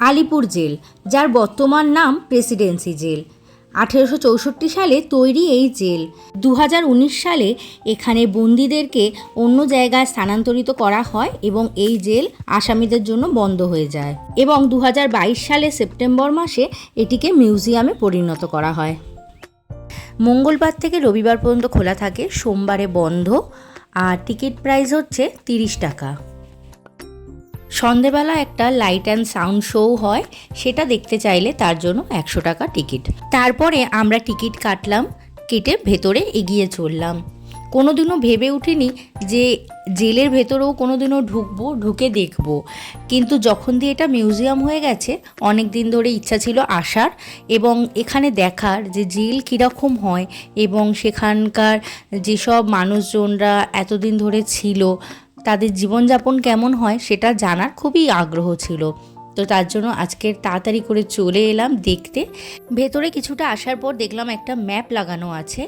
Alipur jail, যার বর্তমান নাম প্রেসিডেন্সি জেল। আঠেরোশো চৌষট্টি সালে তৈরি এই জেল। দু হাজার উনিশ সালে এখানে বন্দীদেরকে অন্য জায়গায় স্থানান্তরিত করা হয় এবং এই জেল আসামিদের জন্য বন্ধ হয়ে যায়। এবং দু হাজার বাইশ সালে সেপ্টেম্বর মাসে এটিকে মিউজিয়ামে পরিণত করা হয়। মঙ্গলবার থেকে রবিবার পর্যন্ত খোলা থাকে। সোমবারে বন্ধ। আর টিকিট প্রাইস হচ্ছে তিরিশ টাকা। সন্ধেবেলা একটা লাইট অ্যান্ড সাউন্ড শো হয়, সেটা দেখতে চাইলে তার জন্য একশো টাকা টিকিট তারপরে আমরা টিকিট কাটলাম, কেটে ভেতরে এগিয়ে চললাম। কোনোদিনও ভেবে উঠিনি যে জেলের ভেতরেও কোনোদিনও ঢুকবো, ঢুকে দেখব। কিন্তু যখন দিয়ে এটা মিউজিয়াম হয়ে গেছে, অনেক দিন ধরে ইচ্ছা ছিল আসার এবং এখানে দেখার যে জেল কীরকম হয় এবং সেখানকার যেসব মানুষজনরা এতদিন ধরে ছিল তাদের জীবনযাপন কেমন হয় সেটা জানার খুবই আগ্রহ ছিল। তো তার জন্য আজকের তাড়াতাড়ি করে চলে এলাম দেখতে। ভেতরে কিছুটা আসার পর দেখলাম একটা ম্যাপ লাগানো আছে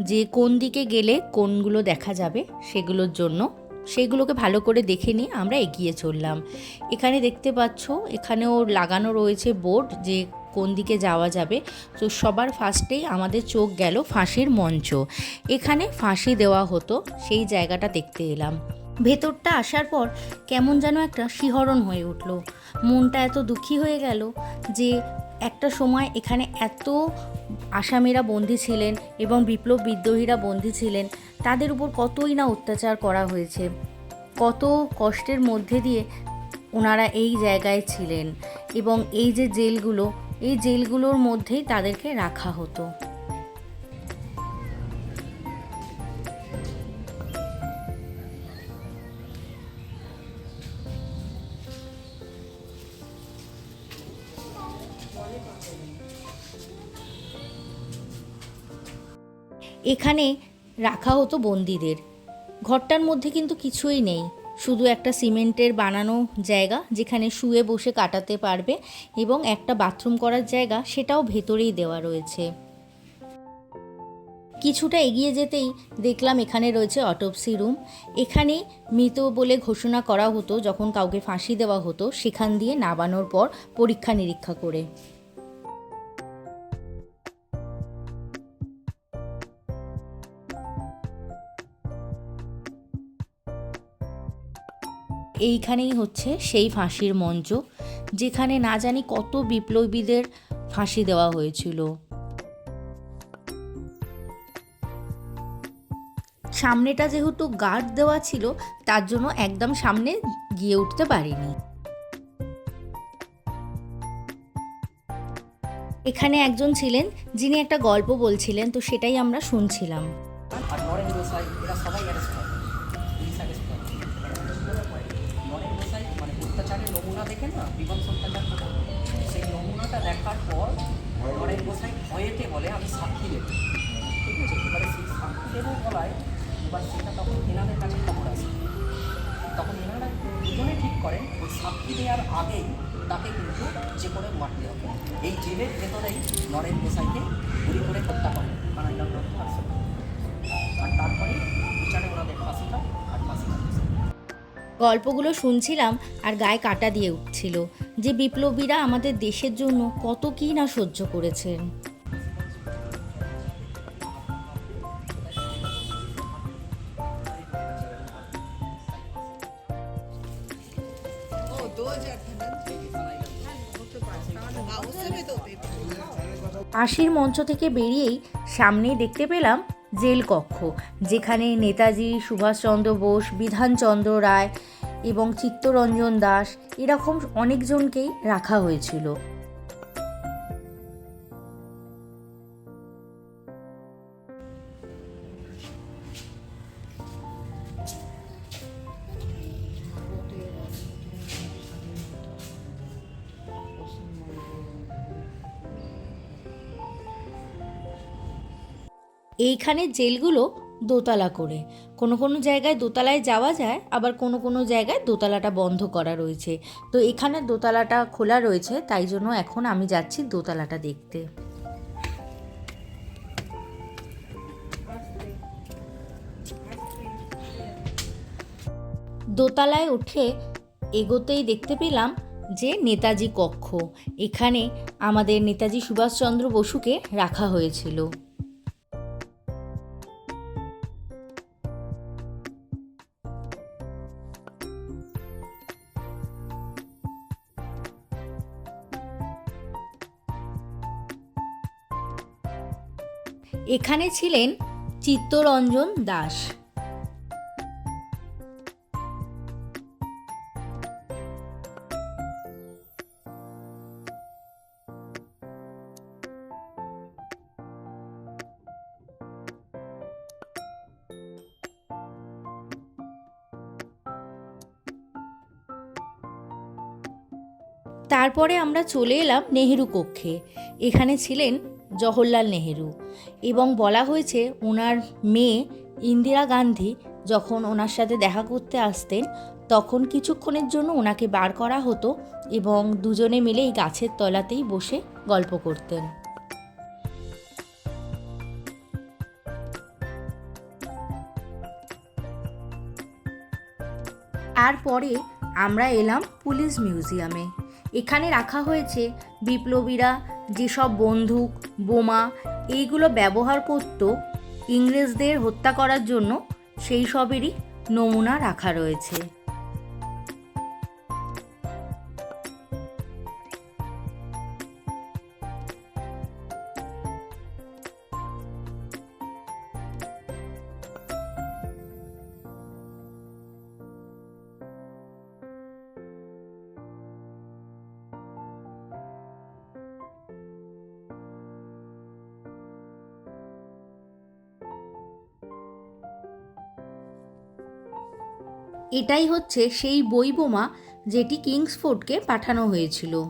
যে কোন দিকে গেলে কোনগুলো দেখা যাবে সেগুলোর জন্য। সেগুলোকে ভালো করে দেখে নিয়ে আমরা এগিয়ে চললাম। এখানে দেখতে পাচ্ছ, এখানেও লাগানো রয়েছে বোর্ড যে কোন দিকে যাওয়া যাবে। তো সবার ফার্স্টেই আমাদের চোখ গেল ফাঁসির মঞ্চ। এখানে ফাঁসি দেওয়া হতো, সেই জায়গাটা দেখতে এলাম। ভেতরটা আসার পর কেমন যেন একটা শিহরণ হয়ে উঠল। মনটা এত দুঃখী হয়ে গেল যে একটা সময় এখানে এত আসামিরা বন্দী ছিলেন এবং বিপ্লব বিদ্রোহীরা বন্দী ছিলেন, তাদের উপর কতই না অত্যাচার করা হয়েছে। কত কষ্টের মধ্যে দিয়ে ওনারা এই জায়গায় ছিলেন এবং এই যে জেলগুলো, এই জেলগুলোর মধ্যেই তাদেরকে রাখা হতো। এখানে রাখা হতো বন্দিদের। ঘরটার মধ্যে কিন্তু কিছুই নেই। শুধু একটা সিমেন্টের বানানো জায়গা যেখানে শুয়ে বসে কাটাতে পারবে এবং একটা বাথরুম করার জায়গা সেটাও ভেতরেই দেওয়া রয়েছে। কিছুটা এগিয়ে যেতেই দেখলাম এখানে রয়েছে অটোপসি রুম। এখানে মৃত বলে ঘোষণা করা হতো যখন কাউকে ফাঁসি দেওয়া হতো, সেখান দিয়ে নাবানোর পর পরীক্ষা নিরীক্ষা করে। এইখানেই হচ্ছে সেই ফাঁসির মঞ্চ, যেখানে না জানি কত বিপ্লবীদের ফাঁসি দেওয়া হয়েছিল। সামনেটা যেহেতু গার্ড দেওয়া ছিল, তার জন্য একদম সামনে গিয়ে উঠতে পারিনি। এখানে একজন ছিলেন, যিনি একটা গল্প বলছিলেন, তো সেটাই আমরা শুনছিলাম। গোসাই বলে আমি সাক্ষী দেব। ঠিক আছে? এবারে সেই সাক্ষী দেব বলায় এবার সেটা তখন এনাদের কাছে খবর আসে তখন এনারা দুজনে ঠিক করেন, ওই সাক্ষী দেওয়ার আগেই তাকে কিন্তু যে করে মারতে হবে। এই জেলের ভেতরেই নরেন গোসাইকে গুলি করে হত্যা করে। দত্ত আর সত্যি। আর তারপরে বিচারে ওনাদের ফাঁসিটা আর ফাঁসিটা গল্পগুলো শুনছিলাম আর গায়ে কাটা দিয়ে উঠছিল যে বিপ্লবীরা আমাদের দেশের জন্য কত কী না সহ্য করেছেন। আশির মঞ্চ থেকে বেরিয়েই সামনেই দেখতে পেলাম জেল কক্ষ, যেখানে নেতাজি, সুভাষচন্দ্র বোস, বিধানচন্দ্র রায় এবং চিত্তরঞ্জন দাস এরকম অনেকজনকেই রাখা হয়েছিল। এইখানে জেলগুলো দোতলা করে। কোনো কোনো জায়গায় দোতলায় যাওয়া যায়, আবার কোনো কোনো জায়গায় দোতলাটা বন্ধ করা রয়েছে। তো এখানে দোতলাটা খোলা রয়েছে, তাই জন্য এখন আমি যাচ্ছি দোতলাটা দেখতে। দোতলায় উঠে এগোতেই দেখতে পেলাম যে নেতাজি কক্ষ। এখানে আমাদের নেতাজি সুভাষচন্দ্র বসুকে রাখা হয়েছিল। এখানে ছিলেন চিত্তরঞ্জন দাস। তারপরে আমরা চলে এলাম নেহেরু কক্ষে। এখানে ছিলেন জওহরলাল নেহেরু এবং বলা হয়েছে ওনার মেয়ে ইন্দিরা গান্ধী যখন ওনার সাথে দেখা করতে আসতেন, তখন কিছুক্ষণের জন্য ওনাকে বার করা হতো এবং দুজনে মিলে এই গাছের তলাতেই বসে গল্প করতেন। তারপরে আমরা এলাম পুলিশ মিউজিয়ামে। এখানে রাখা হয়েছে বিপ্লবীরা যেসব বন্দুক, বোমা এইগুলো ব্যবহার করত, ইংরেজদের হত্যা করার জন্য সেই সবেরই নমুনা রাখা রয়েছে। এটাই হচ্ছে সেই বই বোমা যেটি কিংসফোর্ডকে পাঠানো হয়েছিল।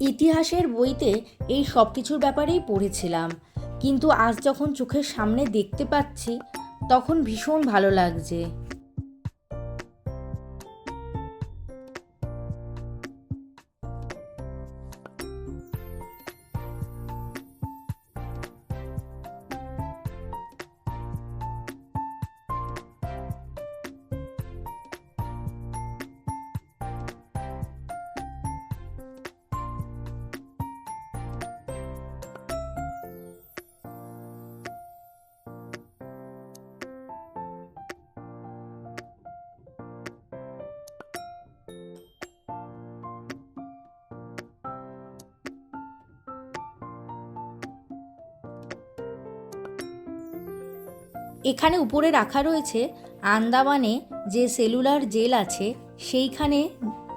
ইতিহাসের বইতে এই সব কিছুর ব্যাপারেই পড়েছিলাম। কিন্তু আজ যখন চোখের সামনে দেখতে পাচ্ছি, তখন ভীষণ ভালো লাগছে। এখানে উপরে রাখা রয়েছে আন্দামানে যে সেলুলার জেল আছে, সেইখানে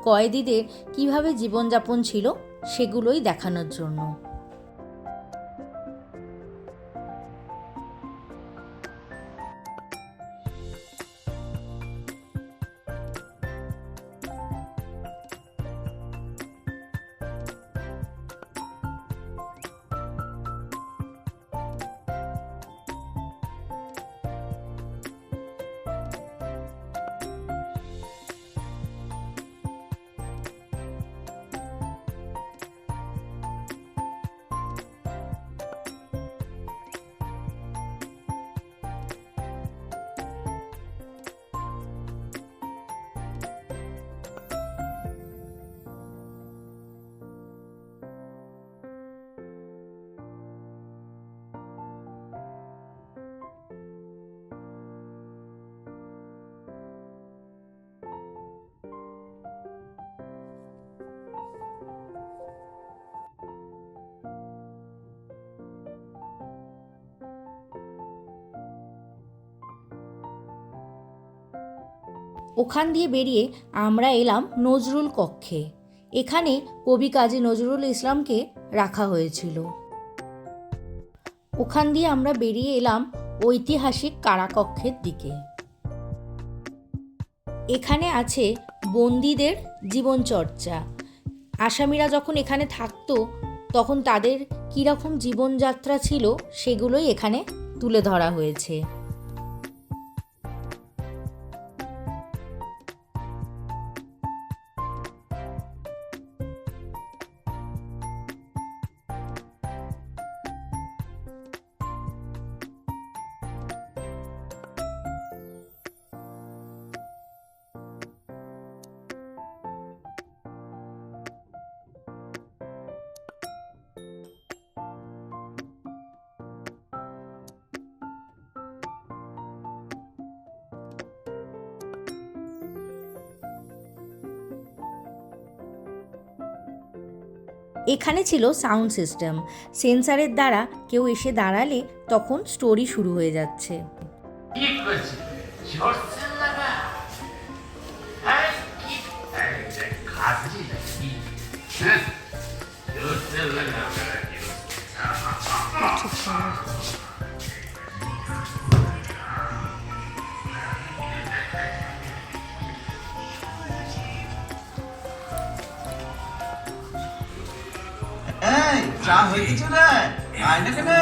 কয়েদিদের কীভাবে জীবনযাপন ছিল সেগুলোই দেখানোর জন্য। ওখান দিয়ে বেরিয়ে আমরা এলাম নজরুল কক্ষে। এখানে কবি কাজী নজরুল ইসলামকে রাখা হয়েছিল। ওখান দিয়ে আমরা বেরিয়ে এলাম ঐতিহাসিক কারাকক্ষের দিকে। এখানে আছে বন্দীদের জীবনচর্চা। আসামিরা যখন এখানে থাকতো, তখন তাদের কীরকম জীবনযাত্রা ছিল সেগুলোই এখানে তুলে ধরা হয়েছে। এখানে ছিল সাউন্ড সিস্টেম। সেন্সারের দ্বারা কেউ এসে দাঁড়ালে তখন স্টোরি শুরু হয়ে যাচ্ছে। হ্যাঁ? চা হয়ে গেছে রে। আয়না কেনে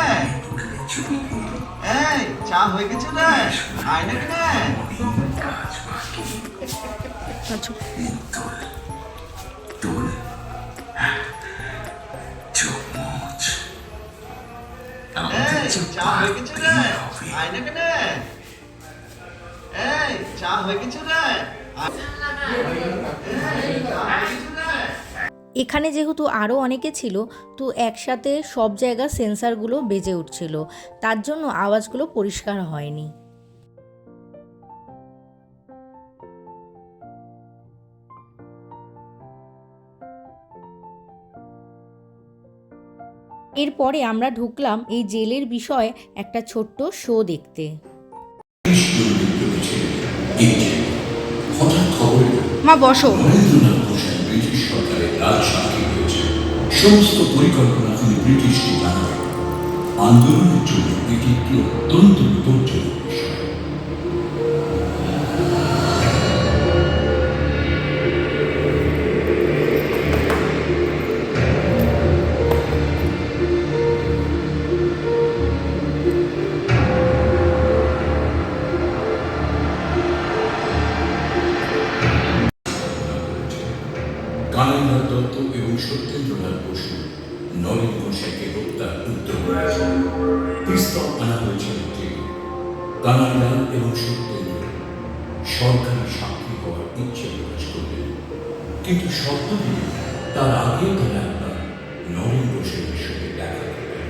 এই, চা হয়ে গেছে রে। আয়না কেনে এই, চা হয়ে গেছে রে। আয়না কেনে এই, চা হয়ে গেছে গেছে রে। এখানে যেহেতু আরও অনেকে ছিল তো একসাথে সব জায়গা সেন্সারগুলো বেজে উঠছিল। তার জন্য আওয়াজগুলো পরিষ্কার হয়নি। এরপরে আমরা ঢুকলাম এই জেলের বিষয়ে একটা ছোট্ট শো দেখতে। মা বসো। নরেন্দ্রনাথ লাল সাক্ষী হয়েছে। সমস্ত পরিকল্পনা তিনি ব্রিটিশকে জানাবেন। আন্দোলনের জন্য এটি একটি অত্যন্ত বিপজ্জনক বিষয় দত্ত এবং সত্যেন্দ্রনাথ বসু নরেন ঘোষাইকে হত্যার উদ্যোগ করেছে পিস্তল আনা হয়েছিল যে কানাইলাল এবং সত্যেন্দ্র। সরকারি সাক্ষী হওয়ার ইচ্ছে প্রকাশ করলেন। কিন্তু দিয়ে তার আগে তারা একবার নরেন ঘোষের সঙ্গে দেখা করবেন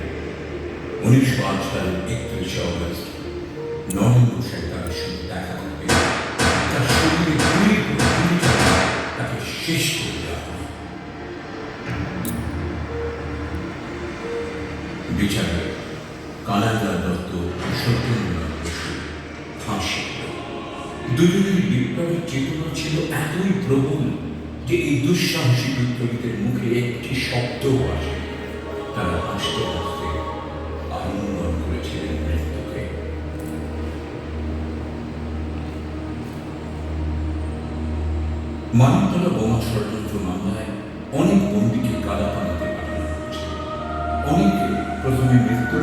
উনিশশো আট সালের একত্রিশে অগস্ট নরেন ঘোষাই তাদের সঙ্গে দেখা করবে তার শরীরে তাকে শেষ করে দেওয়া হবে বিচারে কানাইলাল দত্ত ও সত্যেন্দ্রনাথ বসু ফাঁসি। দুজনের বিপ্লবের চেতনা ছিল এতই প্রবল যে এই দুঃসাহসী বিপ্লবীদের মুখে একটি শব্দও আসে। তারা হাসতে হাসতে আলিঙ্গন করেছিলেন মৃত্যুকে। মানবতলা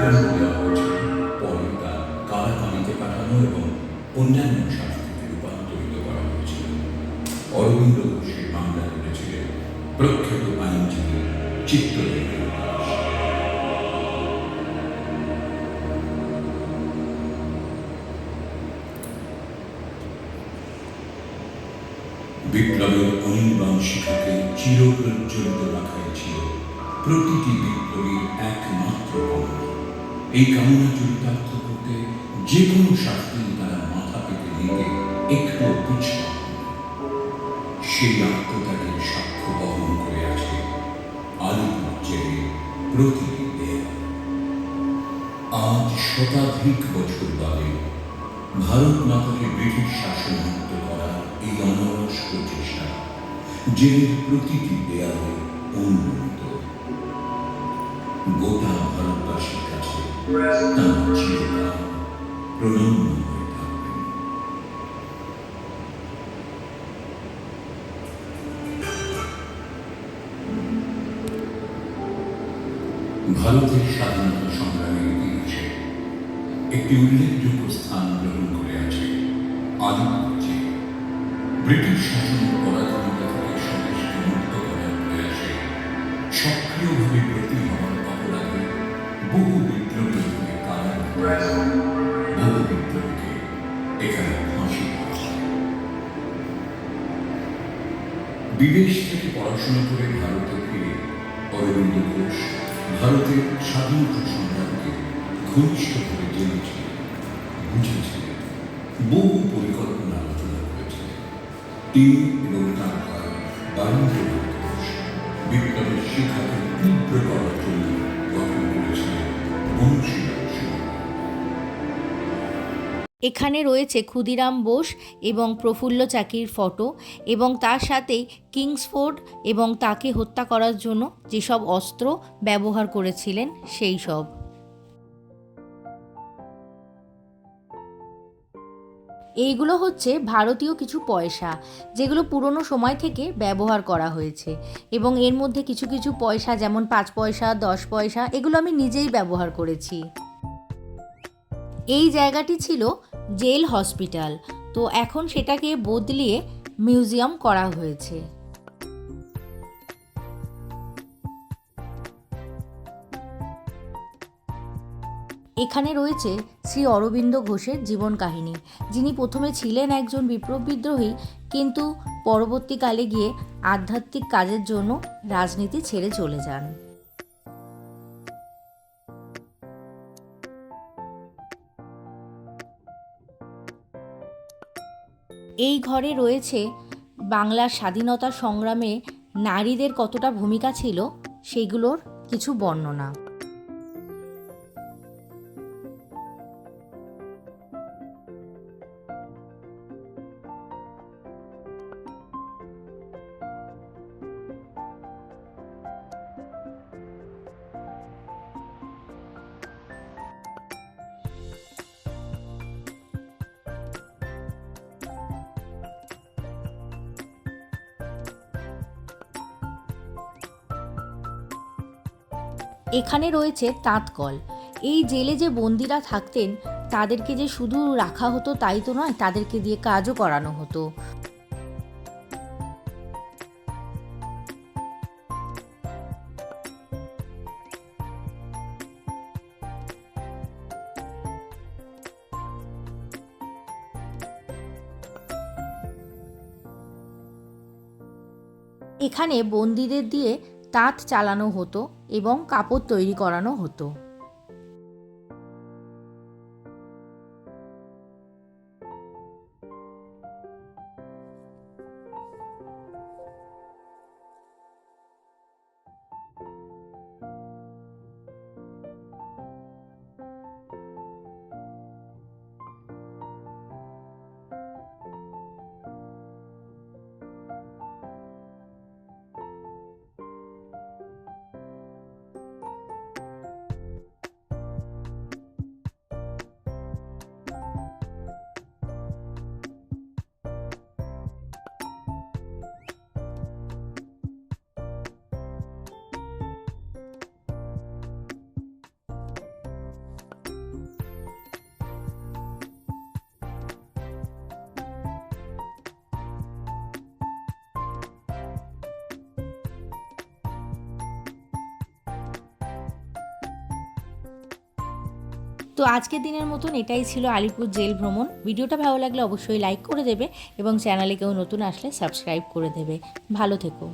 মৃত্যুদণ্ড দেওয়া হয়েছে পরে তা পাঠানো এবং অন্যান্য শাস্তিতে রূপান্তরিত করা হয়েছিল অরবিন্দ ঘোষের মামলা করেছিলেন প্রখ্যাত আইনজীবী বিপ্লবের শিখাকে চিরপ্রজ্বলিত রাখাই ছিল প্রতিটি বিপ্লবীর একমাত্র এই কামনা চরিতার্থ করতে যে কোনো শাস্তি তারা মাথা পেতে নিতে একটু পিছপা সেই আত্মত্যাগের সাক্ষ্য বহন করে আছে আলিপুর জেলে প্রতিটি দেয়াল। আজ শতাধিক বছর বাদে ভারত মাতাকে ব্রিটিশ শাসন মুক্ত করার এই অনরস প্রচেষ্টা জেলের প্রতিটি দেয়ালে উন্মুক্ত গোটা ভারতবাসীর কাছে তার চিরকাল প্রণম্য হয়ে থাকবেন ভারতের স্বাধীনতা সংগ্রামের ইতিহাসে একটি উল্লেখযোগ্য স্থান গ্রহণ করে আছে আলিপুর জেল। ব্রিটিশ শাসনের পরাধীনতা থেকে স্বদেশকে মুক্ত করার প্রয়াসে সক্রিয়ভাবে পড়াশোনা করে ভারতে ফিরে অরবিন্দ ঘোষ ভারতের স্বাধীনতা সংগ্রামকে ঘনিষ্ঠভাবে জেনেছিলেন বুঝেছিলেন। বহু পরিকল্পনা আলোচনা করেছিলেন। তিনি এবং তার ভাই বারীন্দ্রনাথ ঘোষ বিপ্লবের শিক্ষাকে এখানে রয়েছে ক্ষুদিরাম বোস এবং প্রফুল্ল চাকির ফটো এবং তার সাথেই কিংসফোর্ড এবং তাকে হত্যা করার জন্য যেসব অস্ত্র ব্যবহার করেছিলেন সেই সব। এইগুলো হচ্ছে ভারতীয় কিছু পয়সা, যেগুলো পুরনো সময় থেকে ব্যবহার করা হয়েছে এবং এর মধ্যে কিছু কিছু পয়সা যেমন পাঁচ পয়সা, দশ পয়সা, এগুলো আমি নিজেই ব্যবহার করেছি। এই জায়গাটি ছিল জেল হসপিটাল। তো এখন সেটাকে বদলিয়ে মিউজিয়াম করা হয়েছে। এখানে রয়েছে শ্রী অরবিন্দ ঘোষের জীবন কাহিনী। যিনি প্রথমে ছিলেন একজন বিপ্লব বিদ্রোহী, কিন্তু পরবর্তীকালে গিয়ে আধ্যাত্মিক কাজের জন্য রাজনীতি ছেড়ে চলে যান। এই ঘরে রয়েছে বাংলার স্বাধীনতা সংগ্রামে নারীদের কতটা ভূমিকা ছিল সেগুলোর কিছু বর্ণনা। এখানে রয়েছে তাঁতকল। এই জেলে যে বন্দিরা থাকতেন, তাদেরকে যে শুধু রাখা হতো তাই তো নয়, তাদেরকে দিয়ে কাজও করানো হতো। এখানে বন্দিদের দিয়ে তাঁত চালানো হতো এবং কাপড় তৈরি করানো হতো। তো আজকের দিনের মতন এটাই ছিল আলিপুর জেল ভ্রমণ। ভিডিওটা ভালো লাগলে অবশ্যই লাইক করে দেবে এবং চ্যানেলে কেউ নতুন আসলে সাবস্ক্রাইব করে দেবে। ভালো থেকো।